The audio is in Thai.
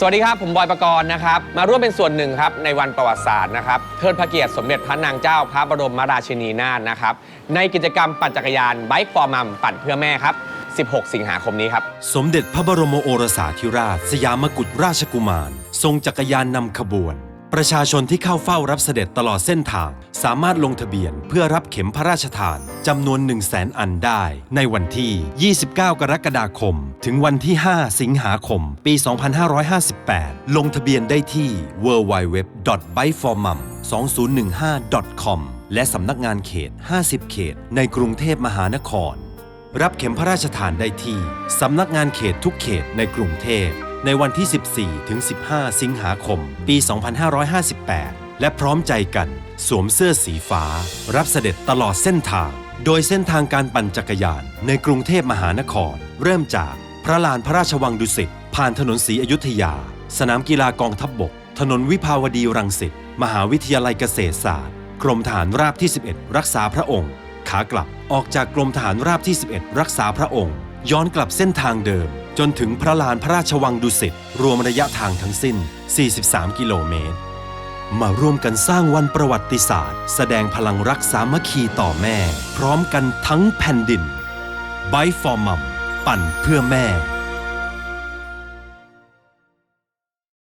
สวัสดีครับ ผมบอยประกรณ์นะครับ มาร่วมเป็นส่วนหนึ่งครับในวันประวัติศาสตร์นะครับเทิดพระเกียรติสมเด็จพระนางเจ้าพระบรมราชินีนาถนะครับ ในกิจกรรมปั่นจักรยาน Bike for Mom ปั่นเพื่อแม่ครับ 16 สิงหาคมนี้ครับ สมเด็จพระบรมโอรสาธิราช สยามกุฎราชกุมาร ทรงจักรยานนำขบวน ประชาชนที่เข้าเฝ้ารับเสด็จตลอดเส้นทาง สามารถลงทะเบียนเพื่อรับเข็มพระราชทานจำนวน1 0 0 0 0แสนอันได้ ในวันที่ 29 กรกฎาคม ถึงวันที่ 5 สิงหาคม ปี 2558 ลงทะเบียนได้ที่ www.bikeformum2015.com และสำนักงานเขต 50 เขต ในกรุงเทพมหานคร รับเข็มพระราชทานได้ที่ สำนักงานเขตทุกเขตในกรุงเทพ ในวันที่ 14 ถึง 15 สิงหาคม ปี 2558 และพร้อมใจกันสวมเสื้อสีฟ้า รับเสด็จตลอดเส้นทาง โดยเส้นทางการปั่นจักรยาน ในกรุงเทพมหานคร เริ่มจากพระลานพระราชวังดุสิต ผ่านถนนศรีอยุธยา สนามกีฬากองทัพบบก ถนนวิภาวดีรังสิต มหาวิทยาลัยเกษตรศาสตร์ กรมทหารราบที่ 11 รักษาพระองค์ ขากลับออกจากกรมทหารราบที่ 11 รักษาพระองค์ ย้อนกลับเส้นทางเดิม จนถึงพระลานพระราชวังดุสิตรวมระยะทางทั้งสิ้น 43 กิโลเมตร มาร่วมกันสร้างวันประวัติศาสตร์ แสดงพลังรักสามัคคีต่อแม่ พร้อมกันทั้งแผ่นดิน b บฟอร์มัมปั่นเพื่อแม่